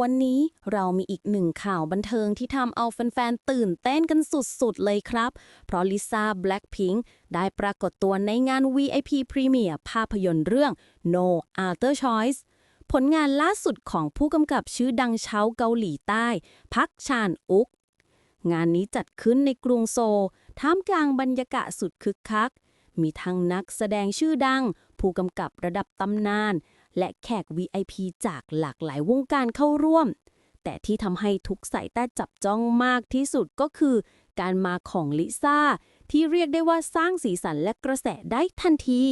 วันนี้เรามีอีกหนึ่งข่าวบันเทิงที่ทำเอาแฟนๆ ตื่นเต้นกันสุดๆ เลยครับ เพราะลิซ่า Blackpink ได้ปรากฏตัวในงาน VIP Premiere ภาพยนตร์เรื่อง No Other Choice ผลงานล่าสุดของผู้กำกับชื่อดังชาวเกาหลีใต้ พักชานอุก งานนี้จัดขึ้นในกรุงโซลท่ามกลางบรรยากาศสุดคึกคัก มีทั้งนักแสดงชื่อดัง ผู้กำกับระดับตำนาน และแขก VIP จากหลากหลายวงการเข้าร่วม แต่ที่ทำให้ทุกสายตาจับจ้องมากที่สุดก็คือ การมาของลิซ่า ที่เรียกได้ว่าสร้างสีสันและกระแสได้ทันที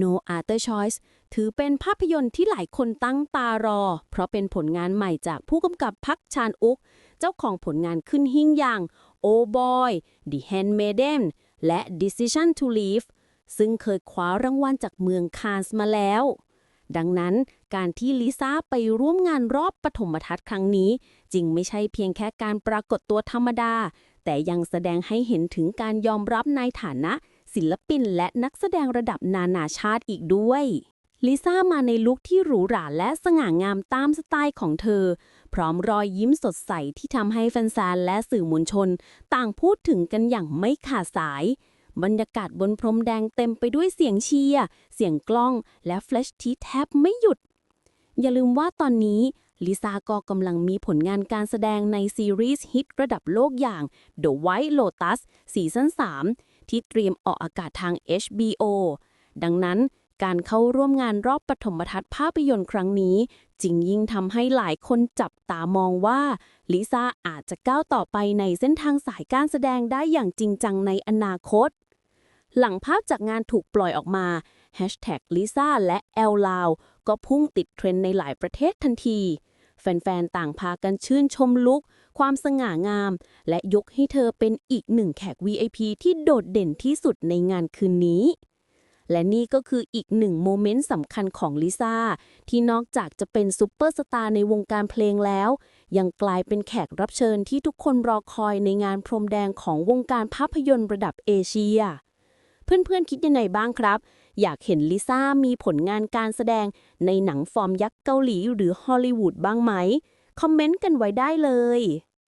No Other Choice ถือเป็นภาพยนตร์ที่หลายคนตั้งตารอ เพราะเป็นผลงานใหม่จากผู้กำกับพักชานอุก เจ้าของผลงานขึ้นหิ่งอย่าง Oh Boy The Handmaiden และ Decision to Leave ซึ่งเคยคว้ารางวัลจากเมืองคานส์มาแล้ว ดังนั้นการที่ลิซ่าไปร่วมงานรอบปฐมทัศน์ครั้งนี้ จริงไม่ใช่เพียงแค่การปรากฏตัวธรรมดา แต่ยังแสดงให้เห็นถึงการยอมรับในฐานะ ศิลปินและนักแสดงระดับนานาชาติอีกด้วยลิซ่ามาในลุคที่หรูหราและสง่างามตามสไตล์ของเธอ พร้อมรอยยิ้มสดใสที่ทำให้แฟนๆและสื่อมวลชน ต่างพูดถึงกันอย่างไม่ขาดสาย บรรยากาศบนพรมแดงเต็มไปด้วยเสียงเชียร์ เสียงกล้อง และแฟลชที่แทบไม่หยุด อย่าลืมว่าตอนนี้ลิซ่าก็กำลังมีผลงานการแสดงในซีรีส์ฮิตระดับโลกอย่าง The White Lotus ซีซั่น3 ที่เตรียมออกอากาศทาง HBO ดังนั้นการเข้าร่วมงานรอบปฐมทัศน์ภาพยนตร์ครั้งนี้จริงยิ่งทำให้หลายคนจับตามองว่าลิซ่าอาจจะก้าวต่อไปในเส้นทางสายการแสดงได้อย่างจริงจังในอนาคต หลังภาพจากงานถูกปล่อยออกมา Hashtag ลิซ่าและแอลลาวก็พุ่งติดเทรนด์ในหลายประเทศทันที แฟนๆ ต่างพากันชื่นชมลุคความสง่างาม และยกให้เธอเป็นอีกหนึ่งแขก VIP ที่โดดเด่นที่สุดในงานคืนนี้ และนี่ก็คืออีกหนึ่งโมเมนต์สำคัญของลิซ่า ที่นอกจากจะเป็นซูเปอร์สตาร์ในวงการเพลงแล้ว ยังกลายเป็นแขกรับเชิญที่ทุกคนรอคอยในงานพรมแดงของวงการภาพยนตร์ระดับเอเชีย เพื่อนๆคิดยังไงบ้างครับ อยากเห็นลิซ่ามีผลงานการแสดงในหนังฟอร์มยักษ์เกาหลีหรือฮอลลีวูดบ้างไหม คอมเมนต์กันไว้ได้เลย